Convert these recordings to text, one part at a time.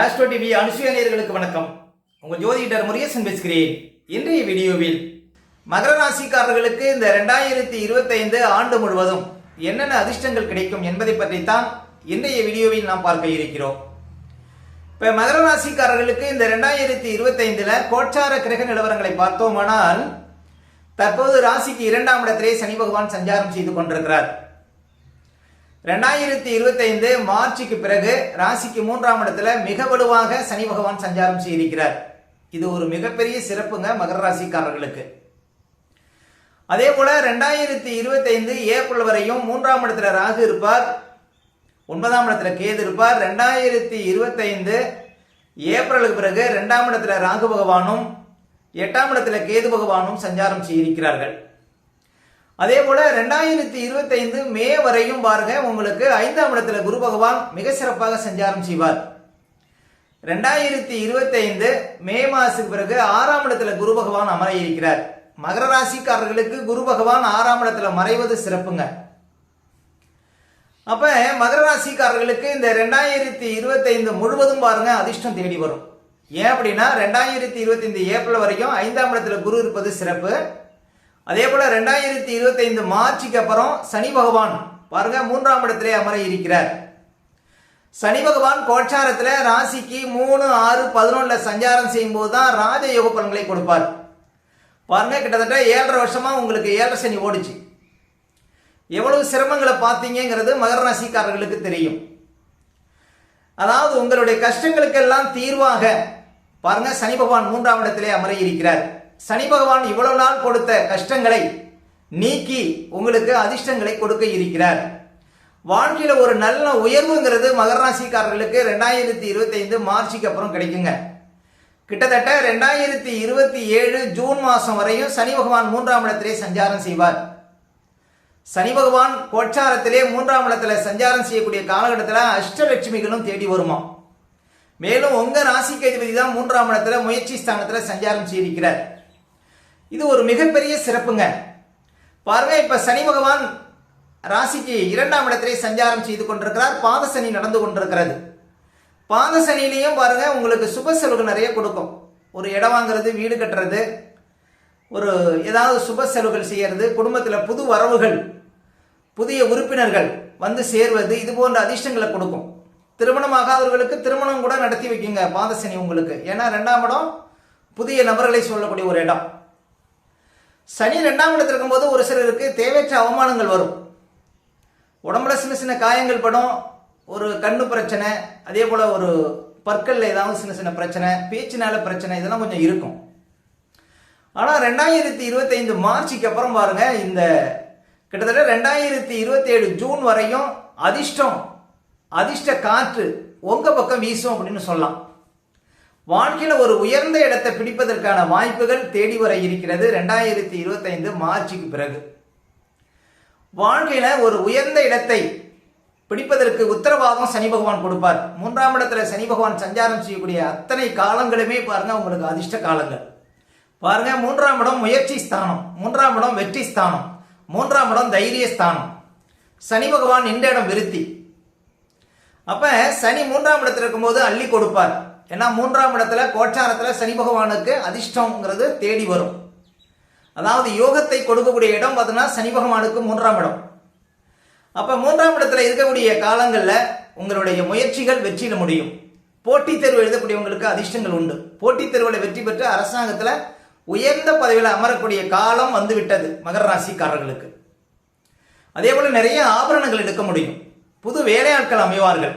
Astro TV அனுசுயானியர்களுக்கு வணக்கம். உங்கள் ஜோதிடர் முருகேசன் பேசுகிறேன். இன்றைய வீடியோவில் மகர ராசிக்காரர்களுக்கு இந்த ரெண்டாயிரத்தி இருபத்தைந்து ஆண்டு முழுவதும் என்னென்ன அதிர்ஷ்டங்கள் கிடைக்கும் என்பதை பற்றித்தான் இன்றைய வீடியோவில் நாம் பார்க்க இருக்கிறோம். இப்போ மகர ராசிக்காரர்களுக்கு இந்த ரெண்டாயிரத்தி இருபத்தைந்தில் கோச்சார கிரக நிலவரங்களை பார்த்தோமானால் தற்போது ராசிக்கு இரண்டாம் இடத்திலே சனி பகவான் சஞ்சாரம் செய்து கொண்டிருக்கிறார். ரெண்டாயிரத்தி இருபத்தைந்து மார்ச்சுக்கு பிறகு ராசிக்கு மூன்றாம் இடத்துல மிக வலுவாக சனி பகவான் சஞ்சாரம் செய்திருக்கிறார். இது ஒரு மிகப்பெரிய சிறப்புங்க மகர ராசிக்காரர்களுக்கு. அதே போல ரெண்டாயிரத்தி இருபத்தைந்து ஏப்ரல் வரையும் மூன்றாம் இடத்துல ராகு இருப்பார். ஒன்பதாம் இடத்துல கேது இருப்பார். ரெண்டாயிரத்தி இருபத்தைந்து ஏப்ரலுக்கு பிறகு ரெண்டாம் இடத்துல ராகு பகவானும் எட்டாம் இடத்துல கேது பகவானும் சஞ்சாரம் செய்திருக்கிறார்கள். அதே போல ரெண்டாயிரத்தி இருபத்தைந்து மே வரையும் பாருங்க உங்களுக்கு ஐந்தாம் இடத்துல குரு பகவான் மிக சிறப்பாக சஞ்சாரம் செய்வார். ரெண்டாயிரத்தி இருபத்தைந்து மே மாசத்துக்கு பிறகு ஆறாம் இடத்துல குரு பகவான் அமர இருக்கிறார். மகர ராசிக்காரர்களுக்கு குரு பகவான் ஆறாம் இடத்துல மறைவது சிறப்புங்க. அப்ப மகர ராசிக்காரர்களுக்கு இந்த ரெண்டாயிரத்தி இருபத்தைந்து முழுவதும் பாருங்க அதிர்ஷ்டம் தேடி வரும். ஏன் அப்படின்னா ரெண்டாயிரத்தி இருபத்தைந்து ஏப்ரல் வரைக்கும் ஐந்தாம் இடத்துல குரு இருப்பது சிறப்பு. அதே போல ரெண்டாயிரத்தி இருபத்தைந்து மார்ச்சுக்கு அப்புறம் சனி பகவான் பாருங்க மூன்றாம் இடத்திலே அமர இருக்கிறார். சனி பகவான் கோட்சாரத்தில் ராசிக்கு மூணு ஆறு பதினொன்றில் சஞ்சாரம் செய்யும் போது தான் ராஜயோக பலன்களை கொடுப்பார். பாருங்க கிட்டத்தட்ட ஏழரை வருஷமா உங்களுக்கு ஏழரை சனி ஓடிச்சு. எவ்வளவு சிரமங்களை பார்த்தீங்கிறது மகர ராசிக்காரர்களுக்கு தெரியும். அதாவது உங்களுடைய கஷ்டங்களுக்கெல்லாம் தீர்வாக பாருங்க சனி பகவான் மூன்றாம் இடத்திலே அமர இருக்கிறார். சனி பகவான் இவ்வளவு நாள் கொடுத்த கஷ்டங்களை நீக்கி உங்களுக்கு அதிர்ஷ்டங்களை கொடுக்க இருக்கிறார். வாழ்க்கையில ஒரு நல்ல உயர்வுங்கிறது மகர ராசிக்காரர்களுக்கு ரெண்டாயிரத்தி இருபத்தைந்து மார்ச்சுக்கு அப்புறம் கிடைக்குங்க. கிட்டத்தட்ட ரெண்டாயிரத்தி இருபத்தி ஏழு ஜூன் மாசம் வரையும் சனி பகவான் மூன்றாம் இடத்திலே சஞ்சாரம் செய்வார். சனி பகவான் கோச்சாரத்திலே மூன்றாம் இடத்துல சஞ்சாரம் செய்யக்கூடிய காலகட்டத்தில் அஷ்டலட்சுமிகளும் தேடி வருமா மேலும் உங்க ராசிக்கு அதிபதி தான் மூன்றாம் இடத்துல முயற்சி ஸ்தானத்தில் சஞ்சாரம் செய்திருக்கிறார். இது ஒரு மிகப்பெரிய சிறப்புங்க. பாருங்க இப்ப சனி பகவான் ராசிக்கு இரண்டாம் இடத்திலே சஞ்சாரம் செய்து கொண்டிருக்கிறார். பாத சனி நடந்து கொண்டிருக்கிறது. பாத சனிலையும் பாருங்க உங்களுக்கு சுப செலவு நிறைய கொடுக்கும். ஒரு இடம் வாங்குறது வீடு கட்டுறது ஒரு ஏதாவது சுப செலவுகள் செய்யறது குடும்பத்தில் புது வரவுகள் புதிய உறுப்பினர்கள் வந்து சேர்வது இது போன்ற அதிர்ஷ்டங்களை கொடுக்கும். திருமணம் ஆகாதவர்களுக்கு திருமணம் கூட நடத்தி வைக்குங்க பாதசனி உங்களுக்கு. ஏன்னா ரெண்டாம் இடம் புதிய நபர்களை சொல்லக்கூடிய ஒரு இடம். சனி ரெண்டாம் இடத்துல இருக்கும்போது ஒரு சிலருக்கு தேவையற்ற அவமானங்கள் வரும். உடம்புல சின்ன சின்ன காயங்கள் படும் ஒரு கண்ணு பிரச்சனை அதே போல் ஒரு பற்களில் ஏதாவது சின்ன சின்ன பிரச்சனை பேச்சினால பிரச்சனை இதெல்லாம் கொஞ்சம் இருக்கும். ஆனால் ரெண்டாயிரத்தி இருபத்தைந்து மார்ச்சுக்கு அப்புறம் பாருங்க இந்த கிட்டத்தட்ட ரெண்டாயிரத்தி இருபத்தி ஏழு ஜூன் வரையும் அதிர்ஷ்டம் அதிர்ஷ்ட காற்று உங்கள் பக்கம் வீசும் அப்படின்னு சொல்லலாம். வாழ்க்கையில் ஒரு உயர்ந்த இடத்தை பிடிப்பதற்கான வாய்ப்புகள் தேடி வர இருக்கிறது ரெண்டாயிரத்தி இருபத்தைந்து மார்ச்சுக்கு பிறகு. வாழ்க்கையில் ஒரு உயர்ந்த இடத்தை பிடிப்பதற்கு உத்தரவாதம் சனி பகவான் கொடுப்பார். மூன்றாம் இடத்துல சனி பகவான் சஞ்சாரம் செய்யக்கூடிய அத்தனை காலங்களுமே பாருங்க உங்களுக்கு அதிர்ஷ்ட காலங்கள். பாருங்க மூன்றாம் இடம் முயற்சி ஸ்தானம் மூன்றாம் இடம் வெற்றி ஸ்தானம் மூன்றாம் இடம் தைரிய ஸ்தானம். சனி பகவான் இந்த இடம் விருத்தி. அப்ப சனி மூன்றாம் இடத்துல இருக்கும்போது அள்ளி கொடுப்பார். ஏன்னா மூன்றாம் இடத்துல கோச்சாரத்தில் சனி பகவானுக்கு அதிர்ஷ்டம்ங்கிறது தேடி வரும். அதாவது யோகத்தை கொடுக்கக்கூடிய இடம் பார்த்தீங்கன்னா சனி பகவானுக்கு மூன்றாம் இடம். அப்போ மூன்றாம் இடத்துல இருக்கக்கூடிய காலங்களில் உங்களுடைய முயற்சிகள் வெற்றியில முடியும். போட்டித் தேர்வு எழுதக்கூடியவங்களுக்கு அதிர்ஷ்டங்கள் உண்டு. போட்டித் தேர்வுல வெற்றி பெற்று அரசாங்கத்தில் உயர்ந்த பதவியில் அமரக்கூடிய காலம் வந்து விட்டது மகர ராசிக்காரர்களுக்கு. அதே போல் நிறைய ஆபரணங்கள் எடுக்க முடியும். புது வேலையாட்கள் அமைவார்கள்.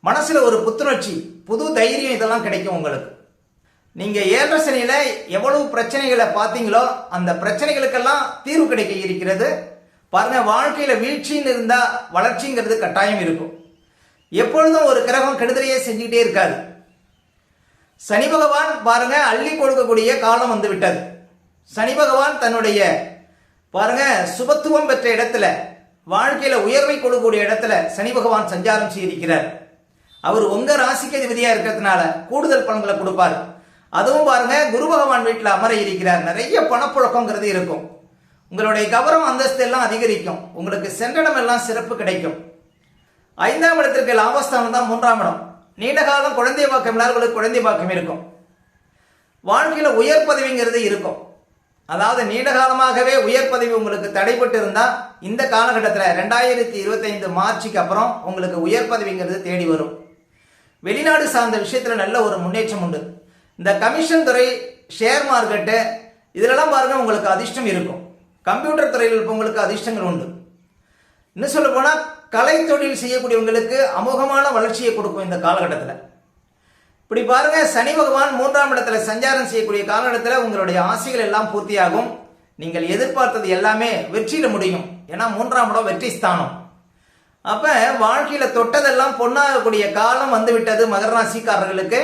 மனசில் ஒரு புத்துணர்ச்சி புது தைரியம் இதெல்லாம் கிடைக்கும் உங்களுக்கு. நீங்க ஏழரை சனியில் எவ்வளவு பிரச்சனைகளை பார்த்தீங்களோ அந்த பிரச்சனைகளுக்கெல்லாம் தீர்வு கிடைக்க இருக்கிறது. பாருங்க வாழ்க்கையில வீழ்ச்சின்னு இருந்தா வளர்ச்சிங்கிறது கட்டாயம் இருக்கும். எப்பொழுதும் ஒரு கிரகம் கெடுதலையே செஞ்சுக்கிட்டே இருக்காது. சனி பகவான் பாருங்க அள்ளி கொடுக்கக்கூடிய காலம் வந்து விட்டது சனி பகவான் தன்னுடைய பாருங்க சுபத்துவம் பெற்ற இடத்துல வாழ்க்கையில உயர்வை கொடுக்கக்கூடிய இடத்துல சனி பகவான் சஞ்சாரம் செய்திருக்கிறார். அவர் உங்க ராசிக்கு அதிபதியா இருக்கிறதுனால கூடுதல் பலன்களை கொடுப்பார். அதுவும் பாருங்க குரு பகவான் வீட்டில் அமர இருக்கிறார். நிறைய பணப்புழக்கங்கிறது இருக்கும். உங்களுடைய கௌரவம் அந்தஸ்து எல்லாம் அதிகரிக்கும். உங்களுக்கு சென்றடம் எல்லாம் சிறப்பு கிடைக்கும். ஐந்தாம் இடத்திற்கு லாபஸ்தானம் தான் மூன்றாம் இடம். நீண்ட காலம் குழந்தை பாக்கம் இல்லாதவர்களுக்கு குழந்தை பாக்கம் இருக்கும். வாழ்க்கையில் உயர் பதவிங்கிறது இருக்கும். அதாவது நீண்ட காலமாகவே உயர் பதவி உங்களுக்கு தடைப்பட்டு இருந்தால் இந்த காலகட்டத்தில் ரெண்டாயிரத்தி இருபத்தைந்து மார்ச்சுக்கு அப்புறம் உங்களுக்கு உயர் பதவிங்கிறது தேடி வரும். வெளிநாடு சார்ந்த விஷயத்தில் நல்ல ஒரு முன்னேற்றம் உண்டு. இந்த கமிஷன் துறை ஷேர் மார்க்கெட்டு இதிலெல்லாம் பாருங்க உங்களுக்கு அதிர்ஷ்டம் இருக்கும். கம்ப்யூட்டர் துறையில் உங்களுக்கு அதிர்ஷ்டங்கள் உண்டு. இன்னும் சொல்ல போனால் கலை தொழில் செய்யக்கூடியவங்களுக்கு அமோகமான வளர்ச்சியை கொடுக்கும் இந்த காலகட்டத்தில். இப்படி பாருங்க சனி பகவான் மூன்றாம் இடத்துல சஞ்சாரம் செய்யக்கூடிய காலகட்டத்தில் உங்களுடைய ஆசைகள் எல்லாம் பூர்த்தியாகும். நீங்கள் எதிர்பார்த்தது எல்லாமே வெற்றியில முடியும். ஏன்னா மூன்றாம் இடம் வெற்றி ஸ்தானம். அப்ப வாழ்க்கையில தொட்டதெல்லாம் பொண்ணாகக்கூடிய காலம் வந்து விட்டது மகர ராசிக்காரர்களுக்கு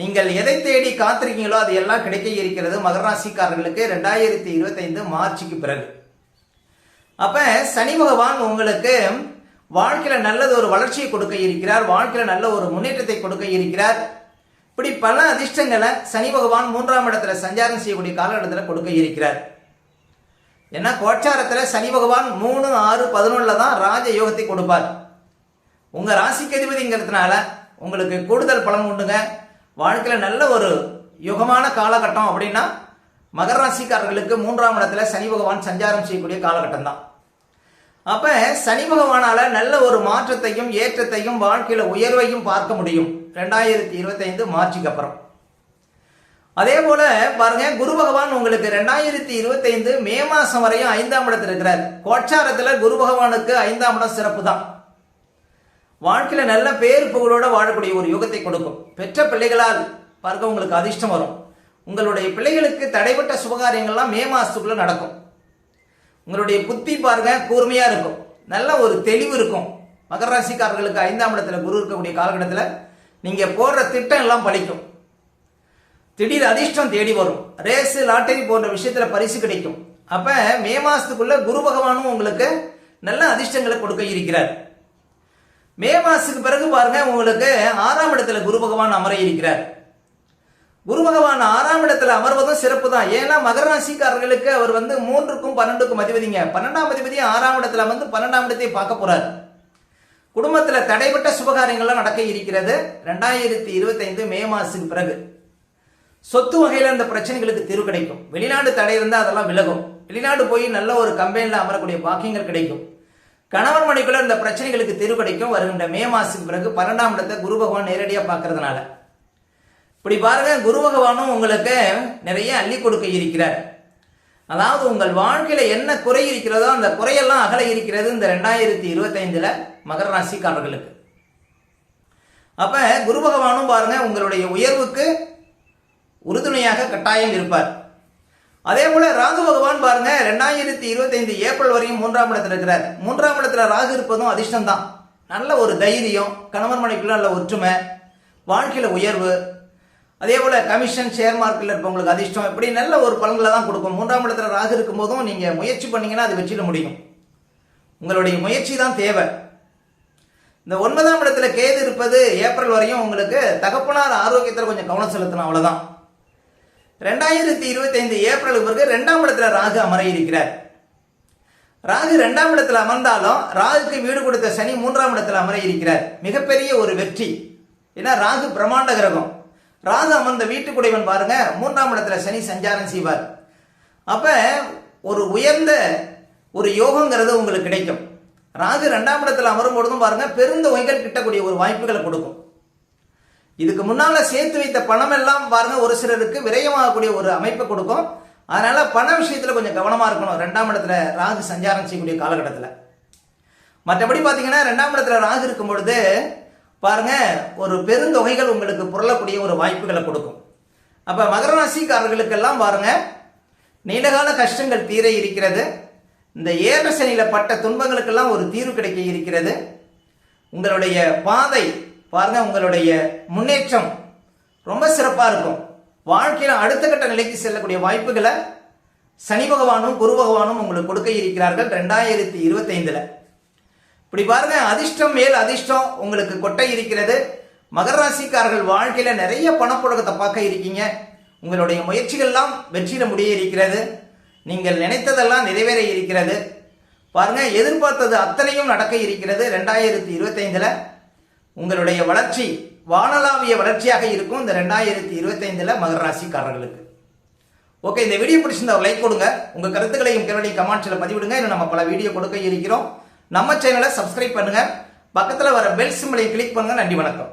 நீங்கள் எதை தேடி காத்திருக்கீங்களோ அது எல்லாம் கிடைக்க இருக்கிறது மகர ராசிக்காரர்களுக்கு ரெண்டாயிரத்தி இருபத்தைந்து மார்ச்சுக்கு பிறகு. அப்ப சனி பகவான் உங்களுக்கு வாழ்க்கையில நல்லது ஒரு வளர்ச்சியை கொடுக்க இருக்கிறார் வாழ்க்கையில நல்ல ஒரு முன்னேற்றத்தை கொடுக்க இருக்கிறார். இப்படி பல அதிர்ஷ்டங்களை சனி பகவான் மூன்றாம் இடத்துல சஞ்சாரம் செய்யக்கூடிய காலகட்டத்தில் கொடுக்க இருக்கிறார். ஏன்னா கோட்சாரத்தில் சனி பகவான் மூணு ஆறு பதினொன்றில் தான் ராஜ யோகத்தை கொடுப்பார். உங்கள் ராசிக்கு அதிபதிங்கிறதுனால உங்களுக்கு கூடுதல் பலன் உண்டுங்க. வாழ்க்கையில் நல்ல ஒரு யுகமான காலகட்டம் அப்படின்னா மகர ராசிக்காரர்களுக்கு மூன்றாம் இடத்துல சனி பகவான் சஞ்சாரம் செய்யக்கூடிய காலகட்டம் தான். அப்போ சனி பகவானால் நல்ல ஒரு மாற்றத்தையும் ஏற்றத்தையும் வாழ்க்கையில் உயர்வையும் பார்க்க முடியும். ரெண்டாயிரத்தி இருபத்தைந்து மார்ச்சுக்கு அப்புறம். அதே போல பாருங்க குரு பகவான் உங்களுக்கு ரெண்டாயிரத்தி இருபத்தைந்து மே மாசம் வரையும் ஐந்தாம் இடத்துல இருக்கிறார். கோச்சாரத்துல குரு பகவானுக்கு ஐந்தாம் இடம் சிறப்பு தான் வாழ்க்கையில நல்ல பேர் புகழோட வாழக்கூடிய ஒரு யுகத்தை கொடுக்கும். பெற்ற பிள்ளைகளால் பார்க்க உங்களுக்கு அதிர்ஷ்டம் வரும். உங்களுடைய பிள்ளைகளுக்கு தடைப்பட்ட சுபகாரியங்கள்லாம் மே மாசத்துக்குள்ள நடக்கும். உங்களுடைய புத்தி பாருங்க கூர்மையா இருக்கும். நல்ல ஒரு தெளிவு இருக்கும். மகர ராசிக்காரர்களுக்கு ஐந்தாம் இடத்துல குரு இருக்கக்கூடிய காலகட்டத்தில் நீங்க போடுற திட்டம் எல்லாம் பலிக்கும் திடீர் அதிர்ஷ்டம் தேடி வரும். ரேஸ் லாட்டரி போன்ற விஷயத்துல பரிசு கிடைக்கும். அப்ப மே மாசத்துக்குள்ள குரு பகவானும் உங்களுக்கு நல்ல அதிர்ஷ்டங்களை கொடுக்க இருக்கிறார். மே மாசத்துக்கு பிறகு பாருங்க உங்களுக்கு ஆறாம் இடத்துல குரு பகவான் அமர இருக்கிறார். குரு பகவான் ஆறாம் இடத்துல அமர்வதும் சிறப்பு தான். ஏன்னா மகர ராசிக்காரர்களுக்கு அவர் வந்து மூன்றுக்கும் பன்னெண்டுக்கும் அதிபதிங்க பன்னெண்டாம் அதிபதி ஆறாம் இடத்துல வந்து பன்னெண்டாம் இடத்தை பார்க்க போறார். குடும்பத்தில் தடைபட்ட சுபகாரியங்கள்லாம் நடக்க இருக்கிறது. ரெண்டாயிரத்தி இருபத்தைந்து மே மாசத்துக்கு பிறகு. சொத்து வகையில் அந்த பிரச்சனைகளுக்கு தீர்வு கிடைக்கும். வெளிநாடு தடை இருந்தால் அதெல்லாம் விலகும். வெளிநாடு போய் நல்ல ஒரு கம்பெனியில் அமரக்கூடிய பாக்கியங்கள் கிடைக்கும். கணவன் மனைக்குள்ள இந்த பிரச்சனைகளுக்கு தீர்வு கிடைக்கும். வருகின்ற மே மாசத்துக்கு பிறகு பன்னெண்டாம் இடத்தை குரு பகவான் நேரடியாக பார்க்கறதுனால. இப்படி பாருங்க குரு பகவானும் உங்களுக்கு நிறைய அள்ளி கொடுக்க இருக்கிறார். அதாவது உங்கள் வாழ்க்கையில என்ன குறை இருக்கிறதோ அந்த குறையெல்லாம் அகல இருக்கிறது இந்த ரெண்டாயிரத்தி இருபத்தைந்துல மகர ராசிக்காரர்களுக்கு. அப்ப குரு பகவானும் பாருங்க உங்களுடைய உயர்வுக்கு உறுதுணையாக கட்டாயம் இருப்பார். அதே போல ராகு பகவான் பாருங்க ரெண்டாயிரத்தி இருபத்தைந்து ஏப்ரல் வரையும் மூன்றாம் இடத்துல இருக்கிறார். மூன்றாம் இடத்துல ராகு இருப்பதும் அதிர்ஷ்டம் தான் நல்ல ஒரு தைரியம் கணவன் மனைக்குள்ள நல்ல ஒற்றுமை வாழ்க்கையில உயர்வு. அதே போல கமிஷன் ஷேர் மார்க்கெட்ல இருப்பவங்களுக்கு அதிர்ஷ்டம். இப்படி நல்ல ஒரு பலன்களை தான் கொடுக்கும். மூன்றாம் இடத்துல ராகு இருக்கும் போதும் நீங்க முயற்சி பண்ணீங்கன்னா அது வெற்றிட முடியும். உங்களுடைய முயற்சி தான் தேவை. இந்த ஒன்பதாம் இடத்துல கேது இருப்பது ஏப்ரல் வரையும் உங்களுக்கு தகப்பனார் ஆரோக்கியத்தில் கொஞ்சம் கவனம் செலுத்தணும் அவ்வளவுதான். ரெண்டாயிரத்தி இருபத்தைந்து ஏப்ரல் பிறகு ரெண்டாம் இடத்துல ராகு அமர இருக்கிறார் ராகு ரெண்டாம் இடத்துல அமர்ந்தாலும் ராகுக்கு வீடு கொடுத்த சனி மூன்றாம் இடத்துல அமர இருக்கிறார் மிகப்பெரிய ஒரு வெற்றி. ஏன்னா ராகு பிரம்மாண்ட கிரகம். ராகு அமர்ந்த வீட்டுக்குடையவன் பாருங்க மூன்றாம் இடத்துல சனி சஞ்சாரம் செய்வார். அப்ப ஒரு உயர்ந்த ஒரு யோகங்கிறது உங்களுக்கு கிடைக்கும். ராகு ரெண்டாம் இடத்துல அமரும் பொழுதும் பாருங்க பெருந்தொகைகள் கிட்டக்கூடிய ஒரு வாய்ப்புகளை கொடுக்கும். இதுக்கு முன்னால சேர்த்து வைத்த பணம் எல்லாம் பாருங்க ஒரு சிலருக்கு விரயமாகக்கூடிய ஒரு அமைப்பை கொடுக்கும். அதனால பண விஷயத்துல கொஞ்சம் கவனமா இருக்கணும். ரெண்டாம் இடத்துல ராகு சஞ்சாரம் செய்யக்கூடிய காலகட்டத்தில். மற்றபடி பார்த்தீங்கன்னா ரெண்டாம் இடத்துல ராகு இருக்கும் பொழுது பாருங்க ஒரு பெருந்தொகைகள் உங்களுக்கு புரளக்கூடிய ஒரு வாய்ப்புகளை கொடுக்கும். அப்ப மகர ராசிக்காரர்களுக்கெல்லாம் பாருங்க நீண்டகால கஷ்டங்கள் தீர இருக்கிறது. இந்த ஏழ சனியில பட்ட துன்பங்களுக்கெல்லாம் ஒரு தீர்வு கிடைக்க இருக்கிறது. உங்களுடைய பாதை பாருங்க உங்களுடைய முன்னேற்றம் ரொம்ப சிறப்பாக இருக்கும். வாழ்க்கையில் அடுத்த கட்ட நிலைக்கு செல்லக்கூடிய வாய்ப்புகளை சனி பகவானும் குரு பகவானும் உங்களுக்கு கொடுக்க இருக்கிறார்கள் ரெண்டாயிரத்தி இருபத்தைந்தில். இப்படி பாருங்க அதிர்ஷ்டம் மேல் அதிர்ஷ்டம் உங்களுக்கு கொட்டை இருக்கிறது. மகர ராசிக்காரர்கள் வாழ்க்கையில் நிறைய பணப்புழக்கத்தை பார்க்க இருக்கீங்க. உங்களுடைய முயற்சிகள்லாம் வெற்றியிட முடிய இருக்கிறது. நீங்கள் நினைத்ததெல்லாம் நிறைவேற இருக்கிறது. பாருங்க எதிர்பார்த்தது அத்தனையும் நடக்க இருக்கிறது ரெண்டாயிரத்தி இருபத்தைந்தில். உங்களுடைய வளர்ச்சி வானளாவிய வளர்ச்சியாக இருக்கும் இந்த ரெண்டாயிரத்தி இருபத்தைந்தில் மகர ராசிக்காரர்களுக்கு. ஓகே இந்த வீடியோ பிடிச்சிருந்தா ஒரு லைக் கொடுங்க. உங்கள் கருத்துக்களையும் கேள்வியும் கமெண்ட்ஸில் பதிவிடுங்க. இன்னும் நம்ம பல வீடியோ கொடுக்க இருக்கிறோம். நம்ம சேனலை சப்ஸ்கிரைப் பண்ணுங்கள் பக்கத்தில் வர பெல் சிம்பிளை கிளிக் பண்ணுங்கள் நன்றி வணக்கம்.